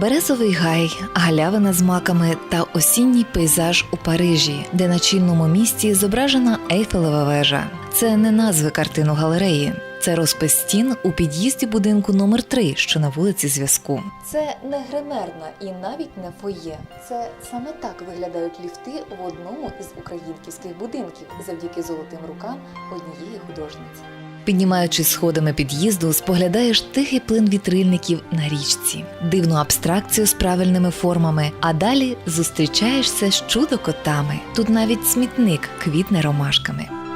Березовий гай, галявина з маками та осінній пейзаж у Парижі, де на чільному місці зображена Ейфелева вежа. Це не назви картину галереї, це розпис стін у під'їзді будинку номер 3 що на вулиці зв'язку. Це не гримерна і навіть не фоє. Це саме так виглядають ліфти в одному із українківських будинків завдяки золотим рукам однієї художниці. Піднімаючись сходами під'їзду, споглядаєш тихий плин вітрильників на річці, дивну абстракцію з правильними формами, а далі зустрічаєшся з чудо-котами. Тут навіть смітник квітне ромашками.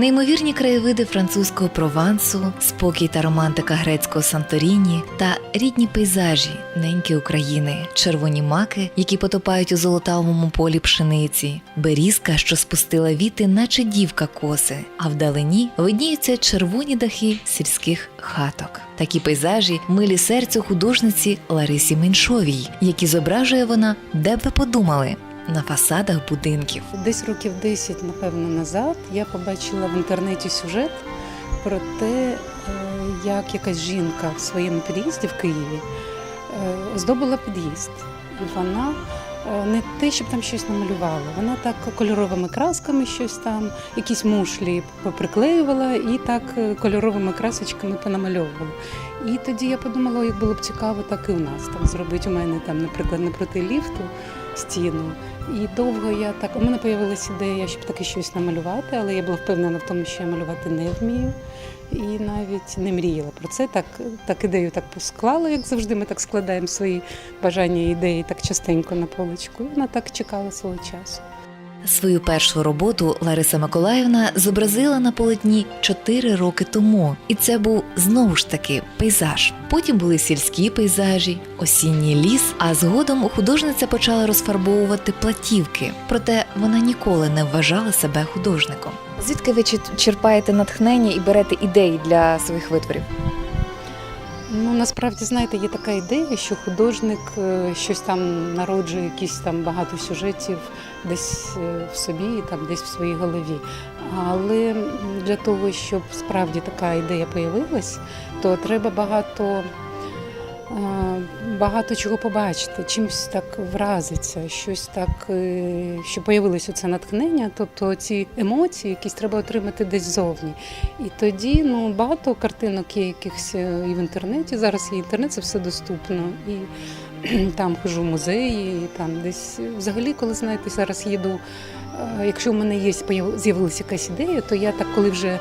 Неймовірні краєвиди французького Провансу, спокій та романтика грецького Санторіні та рідні пейзажі неньки України, червоні маки, які потопають у золотавому полі пшениці, берізка, що спустила віти, наче дівка коси, а вдалині видніються червоні дахи сільських хаток. Такі пейзажі милі серцю художниці Ларисі Меншовій, які зображує вона, де б ви подумали, на фасадах будинків. Десь років 10, напевно, назад я побачила в інтернеті сюжет про те, е, як якась жінка в своєму під'їзді в Києві здобула оздобила під'їзд. Вона е, не те, щоб там щось намалювала, вона так кольоровими красками щось там, якісь мушлі поприклеювала і так е, кольоровими красочками понамальовувала. І тоді я подумала, як було б цікаво так і у нас там зробити. У мене там, наприклад, напроти ліфту стіну. І довго я так. У мене з'явилася ідея, щоб таке щось намалювати, але я була впевнена в тому, що я малювати не вмію. І навіть не мріяла про це. Так, так ідею так склала, як завжди. Ми так складаємо свої бажання і ідеї так частенько на поличку. Вона так чекала свого часу. Свою першу роботу Лариса Миколаївна зобразила на полотні 4 роки тому, і це був знову ж таки пейзаж. Потім були сільські пейзажі, осінній ліс. А згодом художниця почала розфарбовувати платівки. Проте вона ніколи не вважала себе художником. Звідки ви черпаєте натхнення і берете ідеї для своїх витворів? Ну насправді знаєте, є така ідея, що художник е, щось там народжує, якісь там багато сюжетів десь е, в собі, там десь в своїй голові. Але для того, щоб справді така ідея появилась, то треба багато. Е, Багато чого побачити, чимось так вразиться, щось так, е, що появилось це натхнення, тобто ці емоції, якісь треба отримати десь зовні. І тоді ну, багато картинок є якихось е, і в інтернеті. Зараз є інтернет, це все доступно. І там хожу в музеї, там десь взагалі, коли знаєте, зараз їду. е, Якщо в мене є з'явилася якась ідея, то я так, коли вже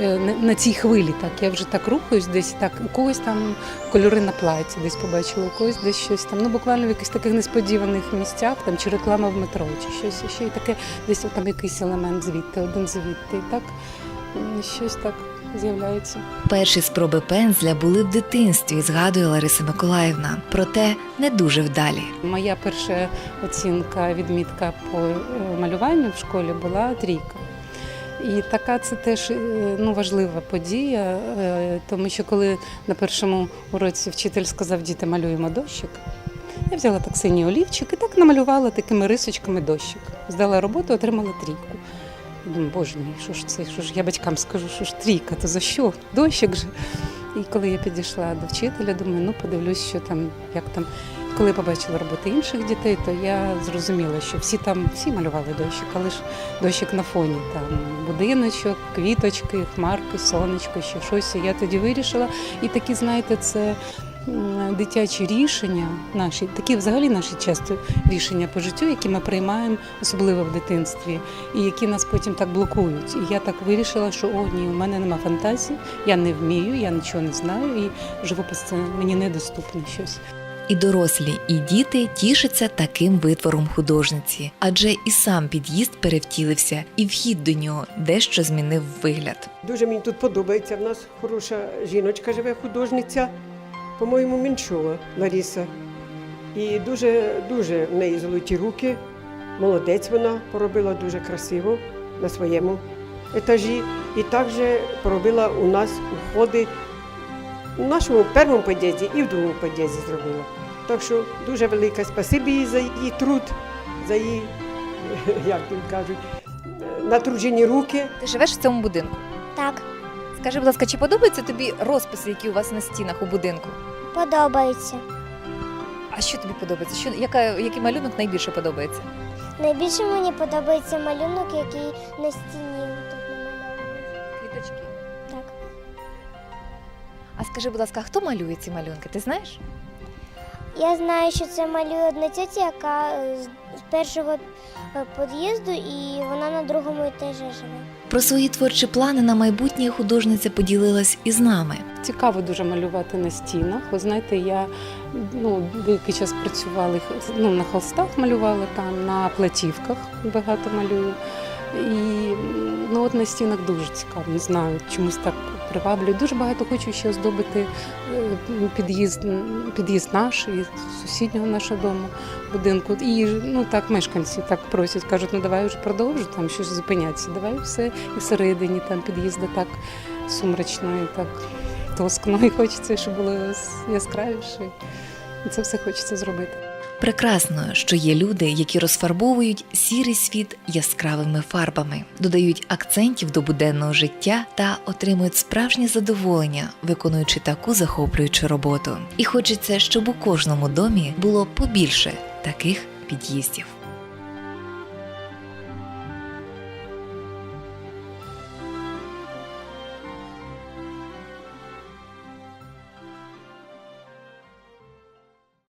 е, на- цій хвилі, так я вже так рухаюсь, десь так у когось там кольори на платі, десь побачила, у когось десь щось там. Ну буквально в якихось таких несподіваних місцях, там чи реклама в метро, чи щось ще і таке, десь там якийсь елемент звідти, один звідти. І так щось так з'являється. Перші спроби пензля були в дитинстві, згадує Лариса Миколаївна, проте не дуже вдалі. Моя перша оцінка, відмітка по е, малюванню в школі була трійка. І така це теж е, ну, важлива подія, е, тому що коли на першому уроці вчитель сказав, діти малюємо дощик, я взяла так синій олівчик і так намалювала такими рисочками дощик. Здала роботу, отримала трійку. Думаю, боже мій, що ж це? Що ж я батькам скажу, що ж трійка, то за що? Дощик же. І коли я підійшла до вчителя, думаю, ну подивлюсь, що там, як там. Коли я побачила роботи інших дітей, то я зрозуміла, що всі там всі малювали дощик, але ж дощик на фоні там будиночок, квіточки, хмарки, сонечко, ще щось. І я тоді вирішила. І такі, знаєте, це дитячі рішення, наші такі взагалі наші часто рішення по життю, які ми приймаємо, особливо в дитинстві, і які нас потім так блокують. І я так вирішила, що о, ні, у мене нема фантазії, я не вмію, я нічого не знаю, і живопис це мені недоступне щось. І дорослі, і діти тішаться таким витвором художниці, адже і сам під'їзд перевтілився, і вхід до нього дещо змінив вигляд. Дуже мені тут подобається. В нас хороша жіночка живе, художниця, по-моєму, Меншова Лариса. І дуже, дуже в неї золоті руки. Молодець вона поробила дуже красиво на своєму етажі. І також поробила у нас уходи у нашому першому під'їзді і в другому під'їзді зробила. Так що дуже велике спасибі їй за її труд, за її, як тут кажуть, натруджені руки. Ти живеш в цьому будинку? Так, Скажи, будь ласка, чи подобаються тобі розписи, які у вас на стінах у будинку? Подобається. А що тобі подобається? Що яка який малюнок найбільше подобається? Найбільше мені подобається малюнок, який на стіні тут намальований. Квіточки. Так. А скажи, будь ласка, хто малює ці малюнки? Ти знаєш? Я знаю, що це малює одна тетя, яка з першого під'їзду, і вона на другому етажі живе. Про свої творчі плани на майбутнє художниця поділилась із нами. Цікаво дуже малювати на стінах. Ви знаєте, я ну, деякий час працювала ну, на холстах, малювала там, на платівках багато малюю. І ну, от на стінах дуже цікаво, не знаю, чомусь так приваблює. Дуже багато хочу ще оздобити е, під'їзд, під'їзд наш і сусіднього нашого дому, будинку. І ну так мешканці так просять, кажуть, ну давай вже продовжу там щось зупинятися. Давай все і всередині там під'їзди так сумрачно і так тоскно. І хочеться, щоб було яскравіше. І це все хочеться зробити. Прекрасно, що є люди, які розфарбовують сірий світ яскравими фарбами, додають акцентів до буденного життя та отримують справжнє задоволення, виконуючи таку захоплюючу роботу. І хочеться, щоб у кожному домі було побільше таких під'їздів.